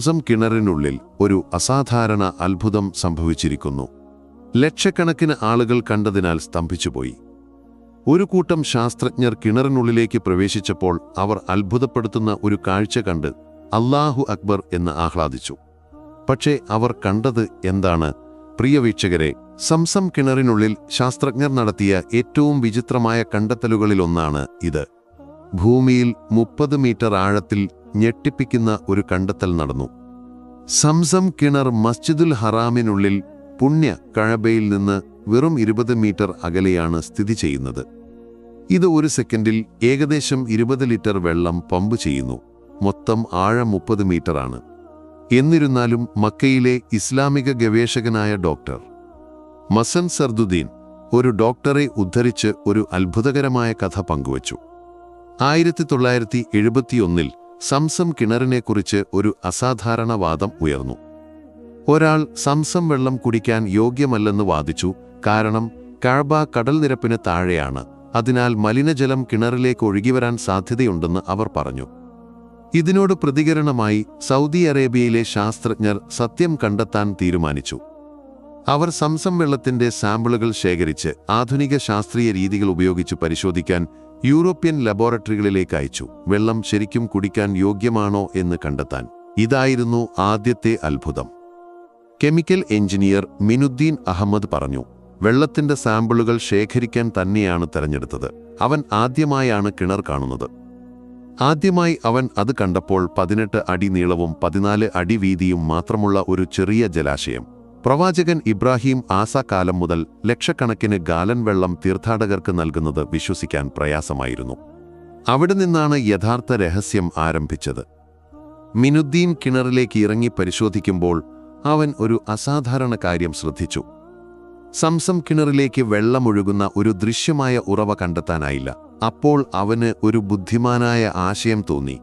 Zamzam കിണറിനുള്ളിൽ ഒരു അസാധാരണ അത്ഭുതം സംഭവിച്ചിരിക്കുന്നു. ലക്ഷക്കണക്കിന് ആളുകൾ കണ്ടതിനാൽ സ്തംഭിച്ചുപോയി. ഒരു കൂട്ടം ശാസ്ത്രജ്ഞർ കിണറിനുള്ളിലേക്ക് പ്രവേശിച്ചപ്പോൾ അവർ അത്ഭുതപ്പെടുത്തുന്ന ഒരു കാഴ്ച കണ്ട് അല്ലാഹു അക്ബർ എന്ന് ആഹ്ലാദിച്ചു. പക്ഷേ അവർ കണ്ടത് എന്താണ്? പ്രിയ വീക്ഷകരെ സംസം കിണറിനുള്ളിൽ ശാസ്ത്രജ്ഞർ നടത്തിയ ഏറ്റവും വിചിത്രമായ കണ്ടെത്തലുകളിലൊന്നാണ് ഇത്. ഭൂമിയിൽ മുപ്പത് മീറ്റർ ആഴത്തിൽ ഞെട്ടിപ്പിക്കുന്ന ഒരു കണ്ടെത്തൽ നടന്നു. സംസം കിണർ മസ്ജിദുൽ ഹറാമിനുള്ളിൽ പുണ്യ കഴബയിൽ നിന്ന് വെറും ഇരുപത് മീറ്റർ അകലെയാണ് സ്ഥിതി ചെയ്യുന്നത്. ഇത് ഒരു സെക്കൻഡിൽ ഏകദേശം ഇരുപത് ലിറ്റർ വെള്ളം പമ്പ് ചെയ്യുന്നു. മൊത്തം ആഴം മുപ്പത് മീറ്ററാണ്. എന്നിരുന്നാലും മക്കയിലെ ഇസ്ലാമിക ഗവേഷകനായ ഡോക്ടർ മസൻ സർദുദ്ദീൻ ഒരു ഡോക്ടറെ ഉദ്ധരിച്ച് ഒരു അത്ഭുതകരമായ കഥ പങ്കുവച്ചു. ആയിരത്തി തൊള്ളായിരത്തി എഴുപത്തിയൊന്നിൽ സംസം കിണറിനെക്കുറിച്ച് ഒരു അസാധാരണ വാദം ഉയർന്നു. ഒരാൾ സംസം വെള്ളം കുടിക്കാൻ യോഗ്യമല്ലെന്ന് വാദിച്ചു കാരണം കഴബ കടൽ നിരപ്പിന് താഴെയാണ് അതിനാൽ മലിനജലം കിണറിലേക്ക് ഒഴുകിവരാൻ സാധ്യതയുണ്ടെന്ന് അവർ പറഞ്ഞു. ഇതിനോട് പ്രതികരണമായി സൗദി അറേബ്യയിലെ ശാസ്ത്രജ്ഞർ സത്യം കണ്ടെത്താൻ തീരുമാനിച്ചു. അവർ സംസം വെള്ളത്തിന്റെ സാമ്പിളുകൾ ശേഖരിച്ച് ആധുനിക ശാസ്ത്രീയ രീതികൾ ഉപയോഗിച്ച് പരിശോധിക്കാൻ യൂറോപ്യൻ ലബോറട്ടറികളിലേക്ക് അയച്ചു. വെള്ളം ശരിക്കും കുടിക്കാൻ യോഗ്യമാണോ എന്ന് കണ്ടെത്താൻ. ഇതായിരുന്നു ആദ്യത്തെ അത്ഭുതം. കെമിക്കൽ എഞ്ചിനീയർ മിനുദ്ദീൻ അഹമ്മദ് പറഞ്ഞു വെള്ളത്തിന്റെ സാമ്പിളുകൾ ശേഖരിക്കാൻ തന്നെയാണ് തെരഞ്ഞെടുത്തത്. അവൻ ആദ്യമായാണ് കിണർ കാണുന്നത്. ആദ്യമായി അവൻ അത് കണ്ടപ്പോൾ പതിനെട്ട് അടി നീളവും പതിനാല് അടി വീതിയും മാത്രമുള്ള ഒരു ചെറിയ ജലാശയം. പ്രവാചകൻ ഇബ്രാഹിം ആസാകാലം മുതൽ ലക്ഷക്കണക്കിന് ഗാലൻ വെള്ളം തീർത്ഥാടകർക്ക് നൽകുന്നത് വിശ്വസിക്കാൻ പ്രയാസമായിരുന്നു. അവിടെ നിന്നാണ് യഥാർത്ഥ രഹസ്യം ആരംഭിച്ചത്. മിനുദ്ദീൻ കിണറിലേക്ക് ഇറങ്ങി പരിശോധിക്കുമ്പോൾ അവൻ ഒരു അസാധാരണ കാര്യം ശ്രദ്ധിച്ചു. സംസം കിണറിലേക്ക് വെള്ളമൊഴുകുന്ന ഒരു ദൃശ്യമായ ഉറവ കണ്ടെത്താനായില്ല. അപ്പോൾ അവന് ഒരു ബുദ്ധിമാനായ ആശയം തോന്നി.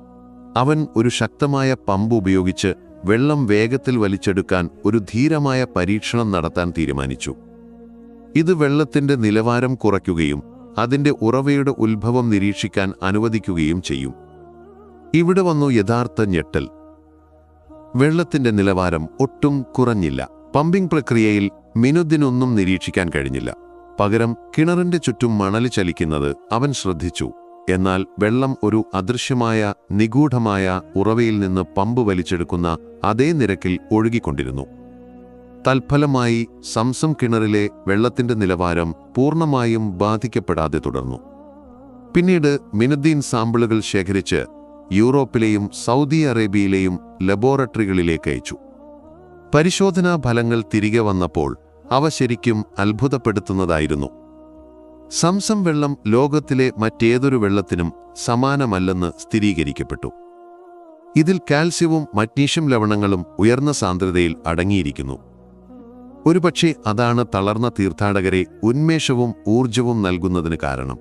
അവൻ ഒരു ശക്തമായ പമ്പ് ഉപയോഗിച്ച് വെള്ളം വേഗത്തിൽ വലിച്ചെടുക്കാൻ ഒരു ധീരമായ പരീക്ഷണം നടത്താൻ തീരുമാനിച്ചു. ഇത് വെള്ളത്തിന്റെ നിലവാരം കുറയ്ക്കുകയും അതിന്റെ ഉറവയുടെ ഉത്ഭവം നിരീക്ഷിക്കാൻ അനുവദിക്കുകയും ചെയ്യും. ഇവിടെ വന്നു യഥാർത്ഥ ഞെട്ടൽ. വെള്ളത്തിന്റെ നിലവാരം ഒട്ടും കുറഞ്ഞില്ല. പമ്പിംഗ് പ്രക്രിയയിൽ മിനുദിനൊന്നും നിരീക്ഷിക്കാൻ കഴിഞ്ഞില്ല. പകരം കിണറിന്റെ ചുറ്റും മണൽ ചലിക്കുന്നത് അവൻ ശ്രദ്ധിച്ചു. എന്നാൽ വെള്ളം ഒരു അദൃശ്യമായ നിഗൂഢമായ ഉറവയിൽ നിന്ന് പമ്പ് വലിച്ചെടുക്കുന്ന അതേ നിരക്കിൽ ഒഴുകിക്കൊണ്ടിരുന്നു. തൽഫലമായി സംസം കിണറിലെ വെള്ളത്തിന്റെ നിലവാരം പൂർണമായും ബാധിക്കപ്പെടാതെ തുടർന്നു. പിന്നീട് മിനുദ്ദീൻ സാമ്പിളുകൾ ശേഖരിച്ച് യൂറോപ്പിലെയും സൗദി അറേബ്യയിലെയും ലബോറട്ടറികളിലേക്ക് അയച്ചു. പരിശോധനാ ഫലങ്ങൾ തിരികെ വന്നപ്പോൾ അവ ശരിക്കും അത്ഭുതപ്പെടുത്തുന്നതായിരുന്നു. സംസം വെള്ളം ലോകത്തിലെ മറ്റേതൊരു വെള്ളത്തിനും സമാനമല്ലെന്ന് സ്ഥിരീകരിക്കപ്പെട്ടു. ഇതിൽ കാൽസ്യവും മഗ്നീഷ്യം ലവണങ്ങളും ഉയർന്ന സാന്ദ്രതയിൽ അടങ്ങിയിരിക്കുന്നു. ഒരുപക്ഷെ അതാണ് തളർന്ന തീർത്ഥാടകരെ ഉന്മേഷവും ഊർജവും നൽകുന്നതിന് കാരണം.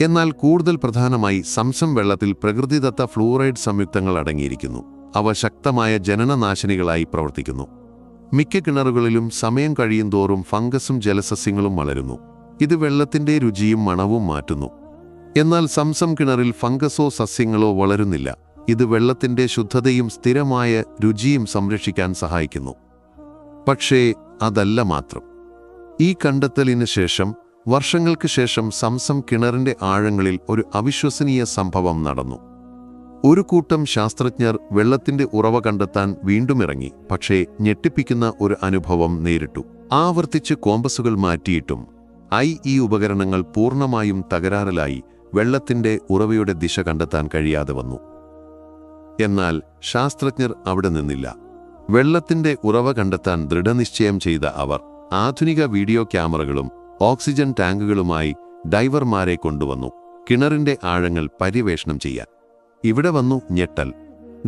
എന്നാൽ കൂടുതൽ പ്രധാനമായി സംസം വെള്ളത്തിൽ പ്രകൃതിദത്ത ഫ്ലൂറൈഡ് സംയുക്തങ്ങൾ അടങ്ങിയിരിക്കുന്നു. അവ ശക്തമായ ജനനനാശിനികളായി പ്രവർത്തിക്കുന്നു. മിക്ക കിണറുകളിലും സമയം കഴിയും തോറും ഫംഗസും ജലസസ്യങ്ങളും വളരുന്നു. ഇത് വെള്ളത്തിന്റെ രുചിയും മണവും മാറ്റുന്നു. എന്നാൽ സംസം കിണറിൽ ഫംഗസോ സസ്യങ്ങളോ വളരുന്നില്ല. ഇത് വെള്ളത്തിന്റെ ശുദ്ധതയും സ്ഥിരമായ രുചിയും സംരക്ഷിക്കാൻ സഹായിക്കുന്നു. പക്ഷേ അതല്ല മാത്രം. ഈ കണ്ടെത്തലിന് ശേഷം വർഷങ്ങൾക്ക് ശേഷം സംസം കിണറിന്റെ ആഴങ്ങളിൽ ഒരു അവിശ്വസനീയ സംഭവം നടന്നു. ഒരു കൂട്ടം ശാസ്ത്രജ്ഞർ വെള്ളത്തിന്റെ ഉറവ കണ്ടെത്താൻ വീണ്ടും ഇറങ്ങി പക്ഷേ ഞെട്ടിപ്പിക്കുന്ന ഒരു അനുഭവം നേരിട്ടു. ആവർത്തിച്ച് കോമ്പസുകൾ മാറ്റിയിട്ടും ഐ ഈ ഉപകരണങ്ങൾ പൂർണമായും തകരാറിലായി വെള്ളത്തിന്റെ ഉറവയുടെ ദിശ കണ്ടെത്താൻ കഴിയാതെ വന്നു. എന്നാൽ ശാസ്ത്രജ്ഞർ അവിടെ നിന്നില്ല. വെള്ളത്തിന്റെ ഉറവ കണ്ടെത്താൻ ദൃഢനിശ്ചയം ചെയ്ത അവർ ആധുനിക വീഡിയോ ക്യാമറകളും ഓക്സിജൻ ടാങ്കുകളുമായി ഡൈവർമാരെ കൊണ്ടുവന്നു കിണറിന്റെ ആഴങ്ങൾ പര്യവേഷണം ചെയ്യാൻ. ഇവിടെ വന്നു ഞെട്ടൽ.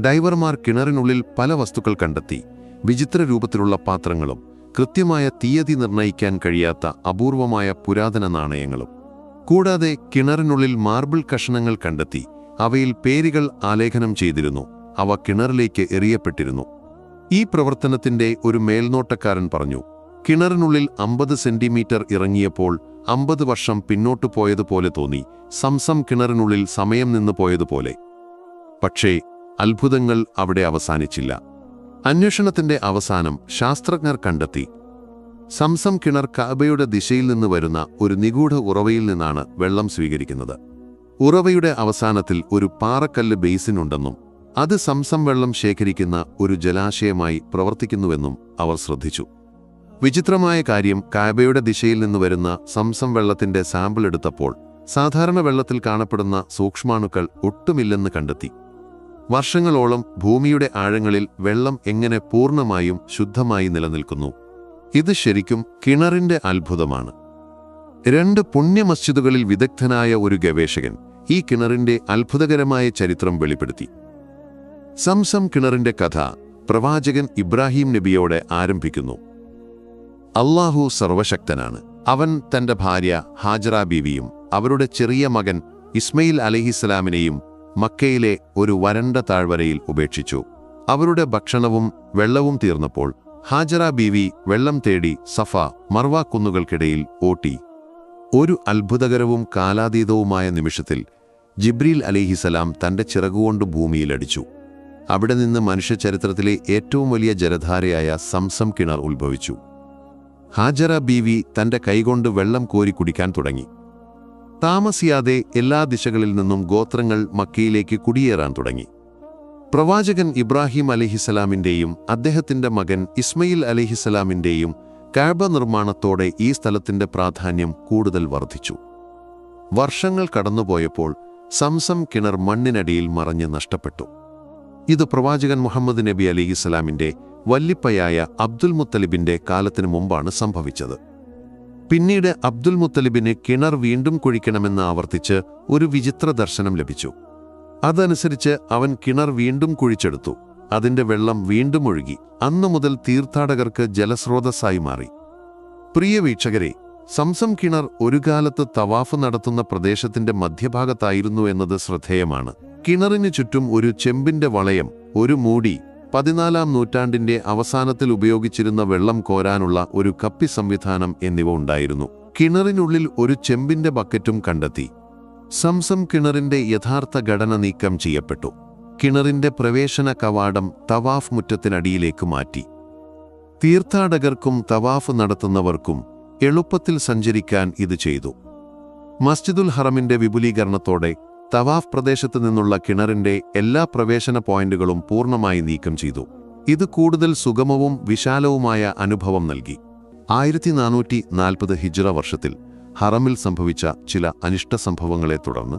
ഡൈവർമാർ കിണറിനുള്ളിൽ പല വസ്തുക്കൾ കണ്ടെത്തി. വിചിത്ര രൂപത്തിലുള്ള പാത്രങ്ങളും കൃത്യമായ തീയതി നിർണയിക്കാൻ കഴിയാത്ത അപൂർവമായ പുരാതന നാണയങ്ങളും. കൂടാതെ കിണറിനുള്ളിൽ മാർബിൾ കഷണങ്ങൾ കണ്ടെത്തി അവയിൽ പേരുകൾ ആലേഖനം ചെയ്തിരുന്നു. അവ കിണറിലേക്ക് എറിയപ്പെട്ടിരുന്നു. ഈ പ്രവർത്തനത്തിന്റെ ഒരു മേൽനോട്ടക്കാരൻ പറഞ്ഞു കിണറിനുള്ളിൽ അമ്പത് സെന്റിമീറ്റർ ഇറങ്ങിയപ്പോൾ അമ്പത് വർഷം പിന്നോട്ടു പോയതുപോലെ തോന്നി. സംസം കിണറിനുള്ളിൽ സമയം നിന്ന് പോയതുപോലെ. പക്ഷേ അത്ഭുതങ്ങൾ അവിടെ അവസാനിച്ചില്ല. അന്വേഷണത്തിന്റെ അവസാനം ശാസ്ത്രജ്ഞർ കണ്ടെത്തി. സംസം കിണർ കാബയുടെ ദിശയിൽ നിന്ന് വരുന്ന ഒരു നിഗൂഢ ഉറവയിൽ നിന്നാണ് വെള്ളം സ്വീകരിക്കുന്നത്. ഉറവയുടെ അവസാനത്തിൽ ഒരു പാറക്കല്ല് ബേസിൻ ഉണ്ടെന്നും അത് സംസം വെള്ളം ശേഖരിക്കുന്ന ഒരു ജലാശയമായി പ്രവർത്തിക്കുന്നുവെന്നും അവർ ശ്രദ്ധിച്ചു. വിചിത്രമായ കാര്യം കാബയുടെ ദിശയിൽ നിന്ന് വരുന്ന സംസം വെള്ളത്തിന്റെ സാമ്പിൾ എടുത്തപ്പോൾ സാധാരണ വെള്ളത്തിൽ കാണപ്പെടുന്ന സൂക്ഷ്മാണുക്കൾ ഒട്ടുമില്ലെന്ന് കണ്ടെത്തി. വർഷങ്ങളോളം ഭൂമിയുടെ ആഴങ്ങളിൽ വെള്ളം എങ്ങനെ പൂർണമായും ശുദ്ധമായി നിലനിൽക്കുന്നു. ഇത് ശരിക്കും കിണറിന്റെ അത്ഭുതമാണ്. രണ്ട് പുണ്യമസ്ജിദുകളിൽ വിദഗ്ധനായ ഒരു ഗവേഷകൻ ഈ കിണറിന്റെ അത്ഭുതകരമായ ചരിത്രം വെളിപ്പെടുത്തി. സംസം കിണറിന്റെ കഥ പ്രവാചകൻ ഇബ്രാഹിം നബിയോടെ ആരംഭിക്കുന്നു. അള്ളാഹു സർവശക്തനാണ്. അവൻ തന്റെ ഭാര്യ ഹാജറ ബീവിയും അവരുടെ ചെറിയ മകൻ ഇസ്മയിൽ അലഹിസ്സലാമിനെയും മക്കയിലെ ഒരു വരണ്ട താഴ്വരയിൽ ഉപേക്ഷിച്ചു. അവരുടെ ഭക്ഷണവും വെള്ളവും തീർന്നപ്പോൾ ഹാജറ ബീവി വെള്ളം തേടി സഫ മർവ കുന്നുകൾക്കിടയിൽ ഓട്ടി. ഒരു അത്ഭുതകരവും കാലാതീതവുമായ നിമിഷത്തിൽ ജിബ്രീൽ അലിഹിസലാം തന്റെ ചിറകുകൊണ്ട് ഭൂമിയിലടിച്ചു അവിടെ നിന്ന് മനുഷ്യചരിത്രത്തിലെ ഏറ്റവും വലിയ ജലധാരയായ സംസം കിണർ ഉത്ഭവിച്ചു. ഹാജറ ബീവി തന്റെ കൈകൊണ്ട് വെള്ളം കോരി കുടിക്കാൻ തുടങ്ങി. താമസിയാതെ എല്ലാ ദിശകളിൽ നിന്നും ഗോത്രങ്ങൾ മക്കയിലേക്ക് കുടിയേറാൻ തുടങ്ങി. പ്രവാചകൻ ഇബ്രാഹിം അലിഹിസലാമിന്റെയും അദ്ദേഹത്തിന്റെ മകൻ ഇസ്മയിൽ അലിഹിസലാമിന്റെയും കാബ നിർമ്മാണത്തോടെ ഈ സ്ഥലത്തിന്റെ പ്രാധാന്യം കൂടുതൽ വർദ്ധിച്ചു. വർഷങ്ങൾ കടന്നുപോയപ്പോൾ സംസം കിണർ മണ്ണിനടിയിൽ മറഞ്ഞ് നഷ്ടപ്പെട്ടു. ഇത് പ്രവാചകൻ മുഹമ്മദ് നബി അലിഹിസലാമിന്റെ വല്ലിപ്പയായ അബ്ദുൽ മുത്തലിബിന്റെ കാലത്തിനു മുമ്പാണ് സംഭവിച്ചത്. പിന്നീട് അബ്ദുൽ മുത്തലിബിന് കിണർ വീണ്ടും കുഴിക്കണമെന്ന് ആവർത്തിച്ച് ഒരു വിചിത്ര ദർശനം ലഭിച്ചു. അതനുസരിച്ച് അവൻ കിണർ വീണ്ടും കുഴിച്ചെടുത്തു. അതിന്റെ വെള്ളം വീണ്ടും ഒഴുകി. അന്നു മുതൽ തീർത്ഥാടകർക്ക് ജലസ്രോതസ്സായി മാറി. പ്രിയ വീക്ഷകരെ സംസം കിണർ ഒരു കാലത്ത് തവാഫ് നടത്തുന്ന പ്രദേശത്തിന്റെ മധ്യഭാഗത്തായിരുന്നു എന്നത് ശ്രദ്ധേയമാണ്. കിണറിനു ചുറ്റും ഒരു ചെമ്പിന്റെ വളയം ഒരു മൂടി പതിനാലാം നൂറ്റാണ്ടിന്റെ അവസാനത്തിൽ ഉപയോഗിച്ചിരുന്ന വെള്ളം കോരാനുള്ള ഒരു കപ്പി സംവിധാനം എന്നിവ ഉണ്ടായിരുന്നു. കിണറിനുള്ളിൽ ഒരു ചെമ്പിന്റെ ബക്കറ്റും കണ്ടെത്തി. സംസം കിണറിന്റെ യഥാർത്ഥ ഘടന നീക്കം ചെയ്യപ്പെട്ടു. കിണറിന്റെ പ്രവേശന കവാടം തവാഫ് മുറ്റത്തിനടിയിലേക്ക് മാറ്റി. തീർത്ഥാടകർക്കും തവാഫ് നടത്തുന്നവർക്കും എളുപ്പത്തിൽ സഞ്ചരിക്കാൻ ഇത് ചെയ്തു. മസ്ജിദുൽ ഹറമിന്റെ വിപുലീകരണത്തോടെ തവാഫ് പ്രദേശത്ത് നിന്നുള്ള കിണറിന്റെ എല്ലാ പ്രവേശന പോയിന്റുകളും പൂർണമായി നീക്കം ചെയ്തു. ഇത് കൂടുതൽ സുഗമവും വിശാലവുമായ അനുഭവം നൽകി. ആയിരത്തി നാനൂറ്റി നാൽപ്പത് ഹിജ്റ വർഷത്തിൽ ഹറമിൽ സംഭവിച്ച ചില അനിഷ്ട സംഭവങ്ങളെ തുടർന്ന്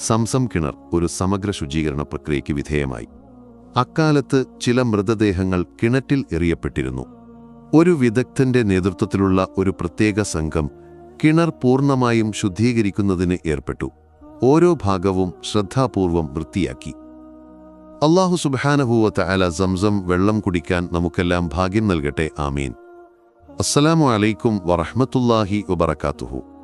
സംസം കിണർ ഒരു സമഗ്ര ശുചീകരണ പ്രക്രിയയ്ക്ക് വിധേയമായി. അക്കാലത്ത് ചില മൃതദേഹങ്ങൾ കിണറ്റിൽ എറിയപ്പെട്ടിരുന്നു. ഒരു വിദഗ്ധന്റെ നേതൃത്വത്തിലുള്ള ഒരു പ്രത്യേക സംഘം കിണർ പൂർണമായും ശുദ്ധീകരിക്കുന്നതിന് ഏർപ്പെട്ടു. ഓരോ ഭാഗവും ശ്രദ്ധാപൂർവം വൃത്തിയാക്കി. അള്ളാഹു സുബാനഹൂവത്ത് അല സംസം വെള്ളം കുടിക്കാൻ നമുക്കെല്ലാം ഭാഗ്യം നൽകട്ടെ ആമീൻ. അസ്സലാമു അലൈക്കും വറഹ്മത്തുള്ളാഹി വബറകാതുഹു.